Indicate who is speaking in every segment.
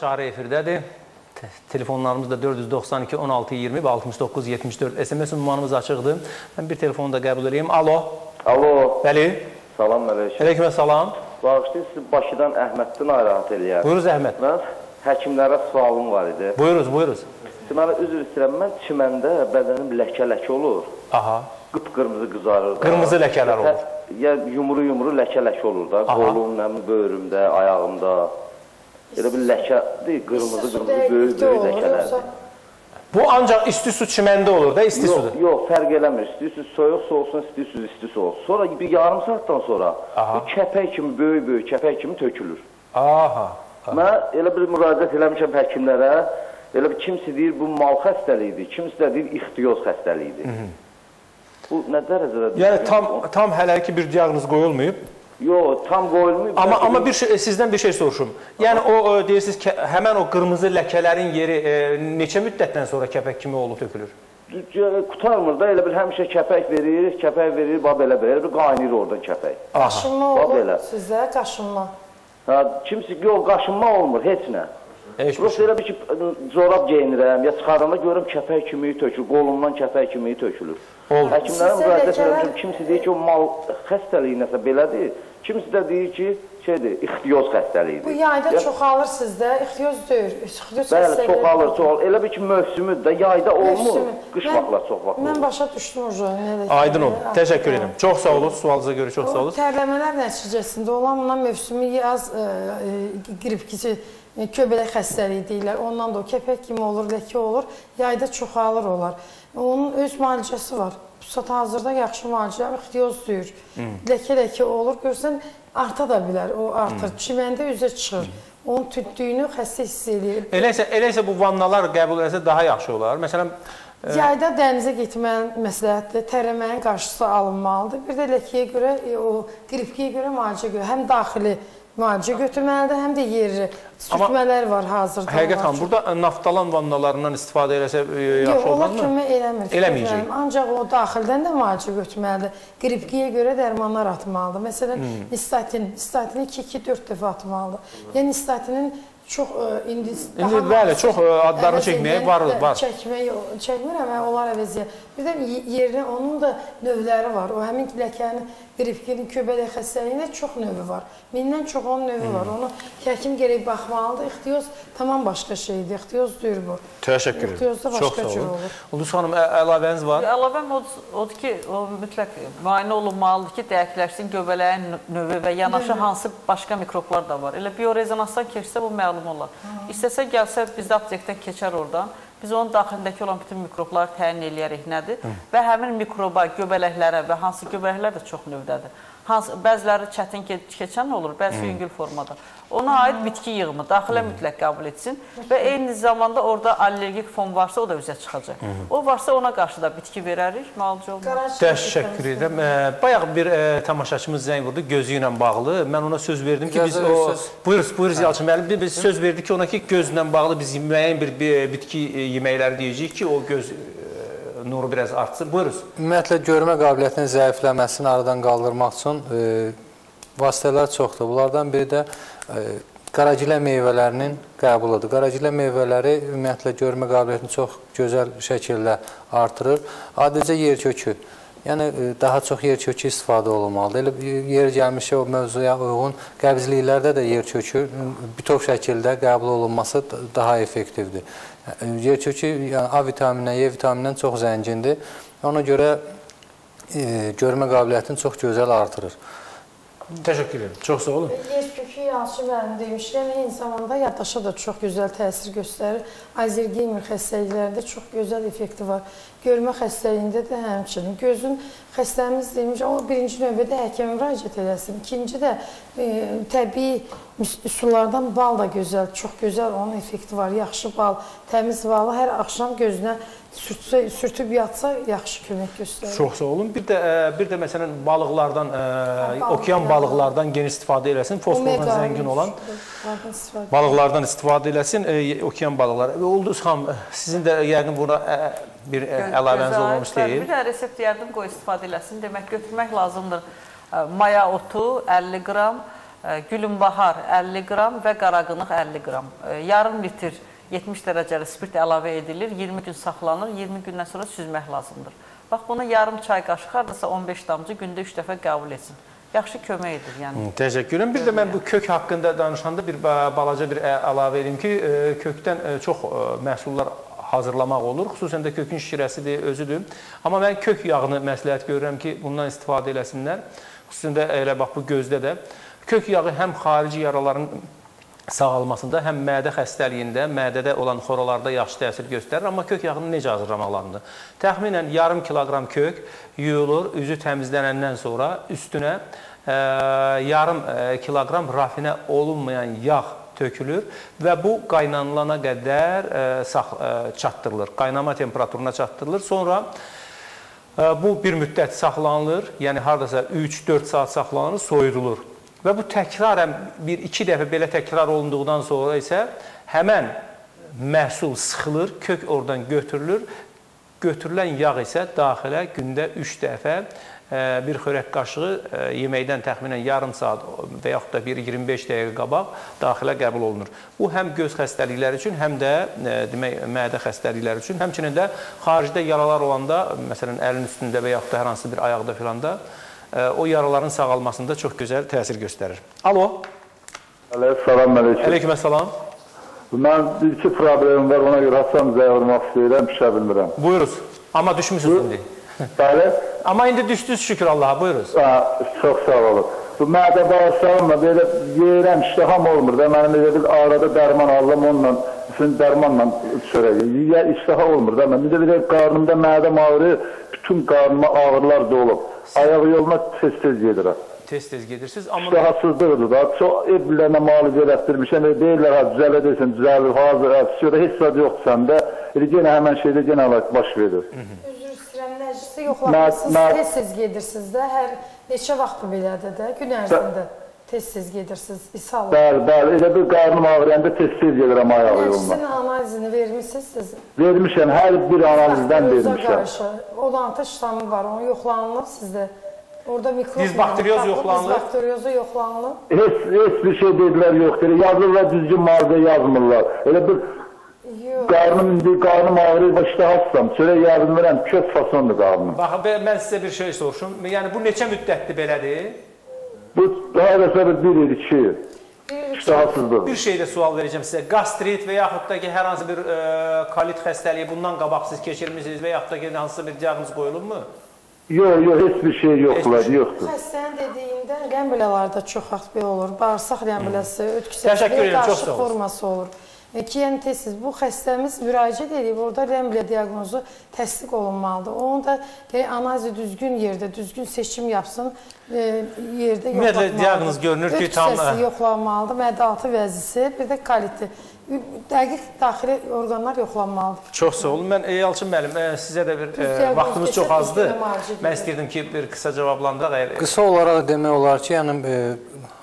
Speaker 1: Çağrı efirdədir. Te- Telefonlarımız da 492 16 20 və 69 74. SMS ünvanımız açıqdır. Mən bir telefonu da qəbul edeyim. Alo.
Speaker 2: Alo,
Speaker 1: Bəli.
Speaker 2: salam əleykum.
Speaker 1: Aleyküm salam.
Speaker 2: Bağışlayın, sizi Bakıdan Əhməddən narahat eləyər.
Speaker 1: Buyuruz Əhməd.
Speaker 2: Mən həkimlərə sualım var idi.
Speaker 1: Buyuruz, buyuruz.
Speaker 2: Deməli, üzr istəyirəm, mən çiməndə bədənim ləkə-ləkə olur.
Speaker 1: Aha.
Speaker 2: Qıpqırmızı qızarır da.
Speaker 1: Qırmızı ləkələr olur.
Speaker 2: Ya yumru-yumru ləkə-ləkə olur da.
Speaker 1: Aha.
Speaker 2: Qolum, nəmin böyrümdə, ayağımda. Elə bir ləkədir, qırmızı-qırmızı böyük-böyük ləkələrdir.
Speaker 1: Bu ancaq isti su çiməndə olur da, isti
Speaker 2: Yox,
Speaker 1: sudur.
Speaker 2: yox, fərq eləmir. Soyuq su olsun, istəyirsiniz isti su olsun. Sonra bir yarım saatdan sonra
Speaker 1: Aha.
Speaker 2: bu kəpək kimi, böyük-böyük kəpək kimi tökülür.
Speaker 1: Aha.
Speaker 2: Mən elə bir müraciət eləmişəm həkimlərə. Elə bir kimsə deyir bu mal xəstəliyidir, kimsə də deyir ixtiyoz xəstəliyidir. Bu nə dərəcədə?
Speaker 1: Yəni tam tam hələ ki bir diaqnoz qoyulmayıb.
Speaker 2: Yox, tam qoyulmayıb.
Speaker 1: Amma
Speaker 2: Bəlkə
Speaker 1: amma
Speaker 2: bir-
Speaker 1: bir şey, sizdən bir şey soruşum. Yəni o e, deyirsiniz ki, həmən o qırmızı ləkələrin yeri e, neçə müddətdən sonra kəpək kimi olub tökülür?
Speaker 2: Yəni, qutarmır da elə bir həmişə kəpək verir, kəpək verir, bab elə belə, elə bir qaynayır oradan kəpək.
Speaker 1: Aha.
Speaker 3: Qaşınma
Speaker 2: Bax
Speaker 3: olur
Speaker 2: belə.
Speaker 3: sizdə, qaşınma.
Speaker 2: Ha, kimsə yox, qaşınma olmur heç nə. Prosta elə bir ki, corab geyinirəm, ya çıxaranda görürəm kəpək kimi tökülür, qolumdan kəpək kimi tökülür. Həkimlərə müraciət etmişəm, kimsə deyir ki, o mal xəstəliyi nəsə belədir, kimsə də deyir ki, şeydir, ixtiyoz xəstəliyidir.
Speaker 3: Bu yayda
Speaker 2: Ya-
Speaker 3: çoxalır sizdə, ixtiyoz deyil. İxtiyoz
Speaker 2: Bəli,
Speaker 3: xəstəliyi
Speaker 2: çoxalır,
Speaker 3: yoxdur.
Speaker 2: çoxalır. Elə bir ki, mövsümü də yayda olmur,
Speaker 3: Mövsümü.
Speaker 2: qış
Speaker 3: Mən-
Speaker 2: vaxtlar çox vaxt
Speaker 3: Mən
Speaker 2: olur.
Speaker 3: başa düşdüm o nə
Speaker 1: Aydın oldu. Təşəkkür edirəm. Çox sağ olun. Sualınıza görə çox sağ olun.
Speaker 3: tərləmələr nəticəsində olan buna mövsümi yaz e, e, qripkisi e, köbələk xəstəliyi deyirlər. Ondan da o kəpək kimi olur, ləkə olur, yayda çoxalır olar. Onun öz müalicəsi var. Pusat hazırda yaxşı müalicə, ixtiyoz deyir. Ləkə-ləkə olur, görsən arta da bilər. O artır. Çiməndə üzə çıxır. Onun tütdüyünü xəstə hiss eləyir.
Speaker 1: Elə isə elə isə bu vannalar qəbul etsə daha yaxşı olar. Məsələn,
Speaker 3: Yayda dənizə getməyin məsləhətdir. Tərləməyin qarşısı alınmalıdır. Bir də ləkəyə görə, e, o qripkiyə görə müalicə görə həm daxili müalicə götürməlidir, həm də yerli sürtmələr var hazırda.
Speaker 1: həqiqət
Speaker 3: onlar
Speaker 1: xanım, burada naftalan vannalarından istifadə eləsə e,
Speaker 3: Yox,
Speaker 1: yaxşı
Speaker 3: onlar
Speaker 1: olmazmı?
Speaker 3: kömək eləmir.
Speaker 1: Eləməyəcək.
Speaker 3: Ancaq o daxildən də müalicə götürməlidir. Qripkiyə görə dərmanlar atmalıdır. Məsələn,
Speaker 1: Hmm.
Speaker 3: nistatin, nistatini 2-2-4 dəfə atmalıdır. Yəni nistatinin çox e, indi
Speaker 1: İndi bəli, çox, e, adlarını çəkməyə var- var.
Speaker 3: Çəkmək çəkmirəm, onlar əvəziyə. Bir də yerinə onun da növləri var. O həmin ləkənin qripkinin köbələk xəstəliyində çox növü var. Mindən çox onun növü var. Onu həkim gərək baxmalıdır. İxtiyoz tamam başqa şeydir. İxtiyoz deyir bu.
Speaker 1: Təşəkkür edirəm.
Speaker 3: İxtiyozda başqa cür olur.
Speaker 1: Ulduz xanım, əlavəniz var?
Speaker 4: Əlavəm odur, ki, o mütləq müayinə olunmalıdır ki, dəqiqləşsin göbələyin növü və yanaşı hansı başqa mikroblar da var. Elə biorezonansdan keçsə bu məlum olar. İstəsə gəlsə bizdə aptekdən keçər oradan. Biz onun daxilindəki olan bütün mikrobları təyin eləyərik nədir və həmin mikroba, göbələklərə və hansı göbələklər də çox növdədir. Hansı bəziləri çətin ke keçən olur, bəzi yüngül formada. Ona aid bitki yığımı daxilə mütləq qəbul etsin və eyni zamanda orada allergik fon varsa o da üzə çıxacaq. O varsa ona qarşı da bitki verərik, müalicə olunur.
Speaker 1: Təşəkkür edirəm. Bayaq bir tamaşaçımız zəng vurdu gözü ilə bağlı. Mən ona söz verdim ki, biz o
Speaker 5: verirsiniz.
Speaker 1: Buyuruz, buyuruz Yalçın müəllim. Biz- söz verdik ki, ona ki gözlə bağlı biz müəyyən bir, bitki ə, yeməkləri deyəcəyik ki, o göz nuru biraz artsın. Buyuruz.
Speaker 5: Ümumiyyətlə görmə qabiliyyətinin zəifləməsini aradan qaldırmaq üçün e, vasitələr çoxdur. Bunlardan biri də e, qaragilə meyvələrinin qəbuludur. Qaragilə meyvələri ümumiyyətlə görmə qabiliyyətini çox gözəl şəkildə artırır. Adicə yer kökü. Yəni e, daha çox yer kökü istifadə olunmalıdır. Elə yer gəlmişə o mövzuya uyğun qəbzliklərdə də yer kökü bütöv şəkildə qəbul olunması daha effektivdir. E, Yer kökü yəni A vitamininə, E vitaminindən çox zəngindir. Ona görə e, görmə qabiliyyətini çox gözəl artırır.
Speaker 1: Təşəkkür edirəm. Çox sağ olun.
Speaker 3: Yer kökü yanlış müəllim demişkən, eyni zamanda yaddaşa da çox gözəl təsir göstərir. Alzheimer xəstəliklərində çox gözəl effekti var. Görmə xəstəliyində də həmçinin. Gözün xəstəmiz demiş, o birinci növbədə həkimə müraciət eləsin. İkinci də e, təbii üs- üsullardan bal da gözəl, çox gözəl onun effekti var. Yaxşı bal, təmiz balı hər axşam gözünə sürtsə, sürtüb yatsa yaxşı kömək göstərir.
Speaker 1: Çox sağ olun. Bir də ə, bir də məsələn balıqlardan, ə,
Speaker 3: balıqlar.
Speaker 1: okean balıqlardan geniş istifadə eləsin. Fosforla zəngin olan balıqlardan istifadə eləsin. Ə, okean balıqları. Ulduz xanım, sizin də yəqin buna ə, bir ə, əlavəniz olmamış deyil.
Speaker 4: Bir də resept yardım qoy istifadə eləsin. Demək götürmək lazımdır. Maya otu 50 qram, e, gülünbahar 50 qram və qaraqınıq 50 qram. E, Yarım litr 70 dərəcəli spirt əlavə edilir, 20 gün saxlanır, 20 gündən sonra süzmək lazımdır. Bax bunu yarım çay qaşığı hardasa 15 damcı gündə 3 dəfə qəbul etsin. Yaxşı kömək edir, yəni.
Speaker 1: Təşəkkür edirəm. Bir də mən bu kök haqqında danışanda bir ba- balaca bir əlavə edeyim ki, kökdən çox məhsullar hazırlamaq olur. Xüsusən də kökün şirəsidir, özüdür. Amma mən kök yağını məsləhət görürəm ki, bundan istifadə eləsinlər. Xüsusən də elə bax bu gözdə də kök yağı həm xarici yaraların sağalmasında, həm mədə xəstəliyində, mədədə olan xoralarda yaxşı təsir göstərir. Amma kök yağını necə hazırlamaq lazımdır? Təxminən yarım kiloqram kök yuyulur, üzü təmizlənəndən sonra üstünə ə, yarım ə, kiloqram rafinə olunmayan yağ tökülür və bu qaynanılana qədər ə, sax, ə, çatdırılır. Qaynama temperaturuna çatdırılır. Sonra ə, bu bir müddət saxlanılır. Yəni hardasa 3-4 saat saxlanılır, soyudulur. Və bu təkrarən bir iki dəfə belə təkrar olunduqdan sonra isə həmən məhsul sıxılır, kök oradan götürülür. Götürülən yağ isə daxilə gündə 3 dəfə ə, bir xörək qaşığı ə, yeməkdən təxminən yarım saat və yaxud da bir 25 dəqiqə qabaq daxilə qəbul olunur. Bu həm göz xəstəlikləri üçün, həm də ə, demək mədə xəstəlikləri üçün, həmçinin də xaricdə yaralar olanda, məsələn əlin üstündə və yaxud da hər hansı bir ayaqda filanda ə, o yaraların sağalmasında çox gözəl təsir göstərir. Alo,
Speaker 6: Əleyhissalam, salam əleykum.
Speaker 1: aleyküm əssalam.
Speaker 6: Mən bir iki problemim var, ona görə Hasan zəvurmaq istəyirəm, pişə bilmirəm.
Speaker 1: Buyuruz. Amma düşmüsünüz indi.
Speaker 6: Bəli,
Speaker 1: Amma indi düşdünüz şükür Allaha. Buyuruz.
Speaker 6: ha, çox sağ olun. Bu mədə bağırsağımla belə yeyirəm, iştaham olmur da, mənim elə bir arada dərman aldım, onunla, üçün dərmanla çörək yeyir, iştaha olmur da, mən bir də qarnımda mədəm ağrır, bütün qarnıma ağrılar dolub. Ayaq yoluna tez-tez gedirəm.
Speaker 1: Tez-tez gedirsiniz. Amma
Speaker 6: İştahasızlıqdır da, çox evlərlə müalicə elətdirmişəm, e, deyirlər, ha, düzələcəksən, düzəlir, hazır, sonra heç zad yoxdur səndə, elə yenə həmən şeydə yenə baş verir.
Speaker 3: Üzr istəyirəm, nəcisi
Speaker 6: mən-
Speaker 3: tez-tez gedirsiniz də, hər neçə vaxt belədir də, gün ərzində tez-tez gedirsiniz, ishal.
Speaker 6: Bəli, bəli, elə bir qarnım ağrıyanda tez-tez gedirəm ayaq yoluna.
Speaker 3: Nəcisin analizini vermisiniz siz?
Speaker 6: Vermişəm, hər bir analizdən vermişəm.
Speaker 3: Olantı ştamı var, onu yoxlanılıb sizdə. Orada mikrop
Speaker 1: Dizbakterioz
Speaker 3: tapılıb,
Speaker 1: yoxlanılıb.
Speaker 3: Dizbakterioza yoxlanılıb.
Speaker 6: Heç, heç bir şey dedilər yoxdur. Yazırlar düzgün müalicə yazmırlar. Elə bir
Speaker 3: Yox.
Speaker 6: qarnım indi qarnım ağrıyır, başda hastam. Çörək yazmıram, kök fasondur qarnım.
Speaker 1: bax mən sizə bir şey soruşum. Yəni bu neçə müddətdir belədir?
Speaker 6: Bu daha da sonra bir il, iki il. İştahasızlıq.
Speaker 1: Bir şey də sual verəcəm sizə. Qastrit və yaxud da ki, hər hansı bir ə, kolit xəstəliyi bundan qabaq siz keçirmisiniz və yaxud da ki, hansısa bir diaqnoz qoyulubmu?
Speaker 6: Yox, yox, heç bir şey yoxlar, yoxdur.
Speaker 3: Xəstənin dediyində rəmbilələrdə çox vaxt belə olur. Bağırsaq
Speaker 1: edirəm, çox
Speaker 3: qarşı
Speaker 1: sağ olun.
Speaker 3: forması olur. Ki, yəni tezsiz bu xəstəmiz müraciət edib, orada rəmbilə diaqnozu təsdiq olunmalıdır. Onu da e, analizi düzgün yerdə, düzgün seçim yapsın, e, yerdə
Speaker 1: Ümumiyyətlə,
Speaker 3: yoxlatmalıdır.
Speaker 1: diaqnoz görünür ki, tam-
Speaker 3: Ötküsəsi yoxlanmalıdır, mədə-altı vəzisi, bir də kaliti. Dəqiq daxili orqanlar yoxlanmalıdır.
Speaker 1: Çox sağ olun. Mən e, Yalçın müəllim, ə, sizə də bir ə,
Speaker 3: diaqnoz
Speaker 1: vaxtımız çox azdır. Mən istəyirdim ki, bir qısa cavablandıraq. Əgər
Speaker 5: Qısa olaraq demək olar ki, yəni e,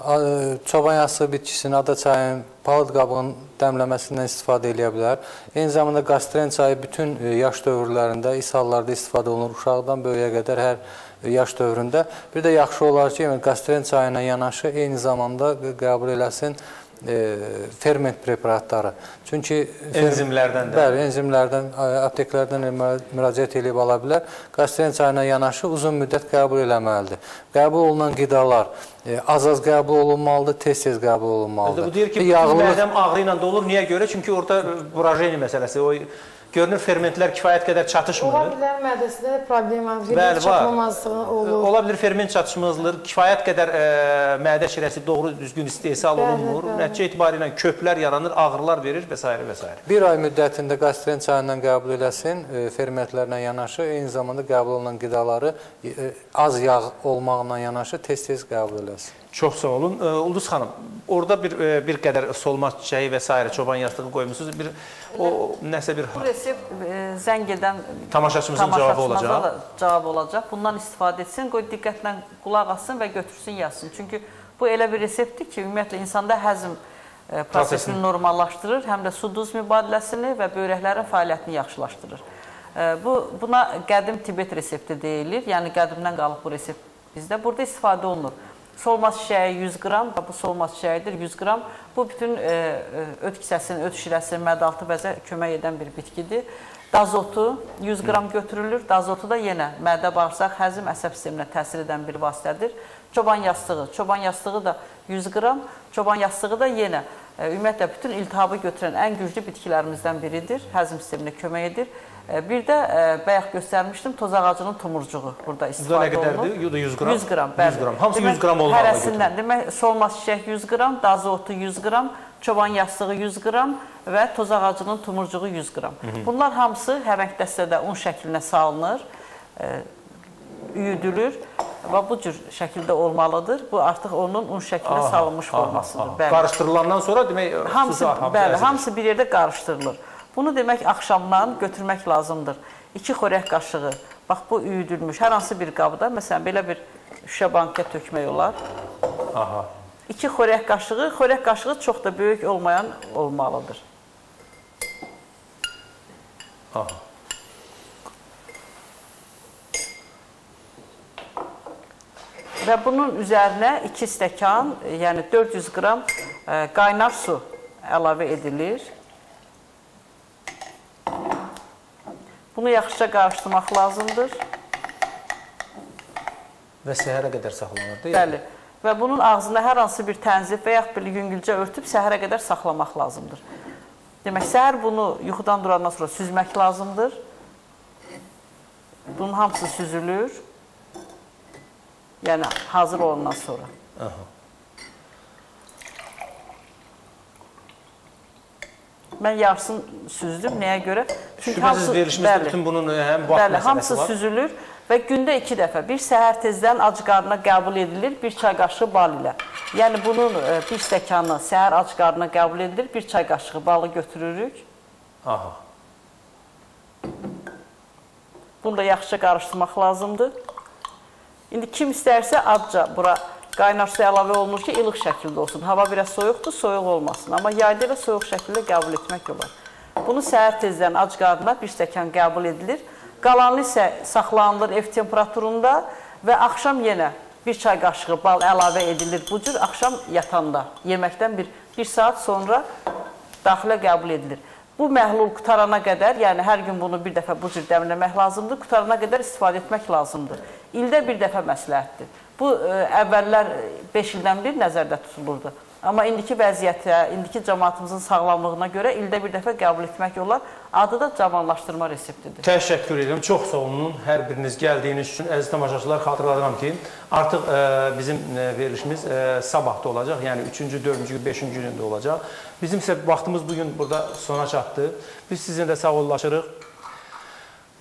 Speaker 5: a- çoban yastığı bitkisinin, ada çayının, palıd qabığının dəmləməsindən istifadə edə bilər. Eyni zamanda qastren çayı bütün e, yaş dövrlərində, ishallarda istifadə olunur. Uşaqdan böyüyə qədər hər e, yaş dövründə. Bir də yaxşı olar ki, yəni qastren çayı ilə yanaşı eyni zamanda qəbul eləsin e, ferment preparatları. Çünki
Speaker 1: Enzimlərdən də.
Speaker 5: Bəli, enzimlərdən, apteklərdən mü- müraciət edib ala bilər. Qastren çayına yanaşı uzun müddət qəbul eləməlidir. Qəbul olunan qidalar e, az-az qəbul olunmalıdır, tez-tez qəbul olunmalıdır.
Speaker 1: bu deyir ki,
Speaker 5: yağlılıq
Speaker 1: mədəm ağrı ilə dolur. Niyə görə? Çünki orada brajeni məsələsi, o görünür fermentlər kifayət qədər çatışmır.
Speaker 3: Ola bilər mədəsində də problem var,
Speaker 1: Bəli,
Speaker 3: ferment
Speaker 1: var.
Speaker 3: çatmamazlığı olur.
Speaker 1: Ola bilər ferment çatışmazlığı, kifayət qədər ə, mədə şirəsi doğru düzgün istehsal
Speaker 3: Bəli,
Speaker 1: olunmur.
Speaker 3: bəli.
Speaker 1: Nəticə etibarilə köplər yaranır, ağrılar verir və s. və s.
Speaker 5: bir ay müddətində qastren çayından qəbul eləsin, e, fermentlərlə yanaşı, eyni zamanda qəbul olunan qidaları e, az yağ olmaqla yanaşı tez-tez qəbul eləsin.
Speaker 1: Çox sağ olun. Ə, Ulduz xanım, orada bir ə, bir qədər solma çiçəyi və s. çoban yastığı qoymusunuz. Bir o nəsə bir
Speaker 4: Bu resept e, zəng edən
Speaker 1: tamaşaçımızın cavabı olacaq.
Speaker 4: cavab olacaq. Bundan istifadə etsin, qoy diqqətlə qulaq assın və götürsün, yazsın. Çünki bu elə bir reseptdir ki, ümumiyyətlə insanda həzm e, prosesini normallaşdırır, həm də su-duz mübadiləsini və böyrəklərin fəaliyyətini yaxşılaşdırır. E, Bu buna qədim Tibet resepti deyilir. Yəni qədimdən qalıb bu resept bizdə. Burada istifadə olunur. Solma çiçəyi 100 qram, bu solma çiçəyidir 100 qram. Bu bütün e, e, öd kisəsinin, öd şirəsinin mədaltı bəzə kömək edən bir bitkidir. Dazotu 100 qram götürülür. Dazotu da yenə mədə bağırsaq, həzm, əsəb sisteminə təsir edən bir vasitədir. Çoban yastığı, çoban yastığı da 100 qram. Çoban yastığı da yenə ümumiyyətlə bütün iltihabı götürən ən güclü bitkilərimizdən biridir. Həzm sisteminə kömək edir. Bir də e, bayaq göstərmişdim toz ağacının tumurcuğu burada
Speaker 1: Bu da
Speaker 4: istifadə
Speaker 1: nə
Speaker 4: olunur.
Speaker 1: qədərdir? Yo da 100 qram.
Speaker 4: 100 qram, bəli.
Speaker 1: 100 qram. Hamısı
Speaker 4: Demək,
Speaker 1: 100 qram olmalı.
Speaker 4: Hərəsindən, demək, solma çiçək 100 qram, dazı otu 100 qram, çoban yastığı 100 qram və toz ağacının tumurcuğu 100 qram. Bunlar hamısı həvəng dəstədə un şəklinə salınır, e, üyüdülür və bu cür şəkildə olmalıdır. Bu artıq onun un şəklinə salınmış formasıdır. Bəli.
Speaker 1: Qarışdırılandan sonra demək
Speaker 4: Hamısı,
Speaker 1: hamısı
Speaker 4: bəli, hamısı bir yerdə qarışdırılır. Bunu demək axşamdan götürmək lazımdır. 2 xörək qaşığı. Bax bu üyüdülmüş hər hansı bir qabda, məsələn belə bir şüşə bankə tökmək olar.
Speaker 1: Aha.
Speaker 4: 2 xörək qaşığı, xörək qaşığı çox da böyük olmayan olmalıdır.
Speaker 1: Aha.
Speaker 4: Və bunun üzərinə 2 stəkan, yəni 400 qram e, qaynar su əlavə edilir. Bunu yaxşıca qarışdırmaq lazımdır.
Speaker 1: Və səhərə qədər saxlanır, deyil?
Speaker 4: Bəli. Və bunun ağzına hər hansı bir tənzif və yaxud bir yüngülcə örtüb səhərə qədər saxlamaq lazımdır. Demək, səhər bunu yuxudan durandan sonra süzmək lazımdır. Bunun hamısı süzülür. Yəni hazır olandan sonra.
Speaker 1: Aha.
Speaker 4: Mən yarısını süzdüm. Nəyə görə?
Speaker 1: Şübhəsiz verilişimizdə bütün bunun e, həm vaxt
Speaker 4: Bəli, hamısı
Speaker 1: var.
Speaker 4: süzülür və gündə 2 dəfə. Bir səhər tezdən ac qarnına qəbul edilir, bir çay qaşığı bal ilə. Yəni bunun e, bir stəkanı səhər ac qarnına qəbul edilir, bir çay qaşığı balı götürürük.
Speaker 1: Aha.
Speaker 4: Bunu da yaxşıca qarışdırmaq lazımdır. İndi kim istərsə adca bura qaynar su əlavə olunur ki, ilıq şəkildə olsun. Hava biraz soyuqdur, soyuq olmasın. Amma yayda da soyuq şəkildə qəbul etmək olar. Bunu səhər tezdən ac qarnına bir stəkan qəbul edilir. Qalanı isə saxlanılır ev temperaturunda və axşam yenə bir çay qaşığı bal əlavə edilir. Bu cür axşam yatanda, yeməkdən bir, bir saat sonra daxilə qəbul edilir. Bu məhlul qutarana qədər, yəni hər gün bunu bir dəfə bu cür dəmləmək lazımdır. Qutarana qədər istifadə etmək lazımdır. İldə bir dəfə məsləhətdir. Bu ə, əvvəllər 5 ildən bir nəzərdə tutulurdu. Amma indiki vəziyyətə, indiki cəmaatımızın sağlamlığına görə ildə bir dəfə qəbul etmək olar. Adı da cavanlaşdırma reseptidir.
Speaker 1: Təşəkkür edirəm. Çox sağ olun hər biriniz gəldiyiniz üçün. Əziz tamaşaçılar, xatırladıram ki, artıq ə, bizim ə, verilişimiz ə, sabah da olacaq. Yəni 3-cü, 4-cü, 5-ci gündə olacaq. Bizim isə vaxtımız bu gün burada sona çatdı. Biz sizinlə sağollaşırıq.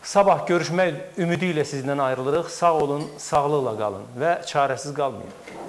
Speaker 1: Sabah görüşmək ümidi ilə sizdən ayrılırıq. Sağ olun, sağlıqla qalın və çarəsiz qalmayın.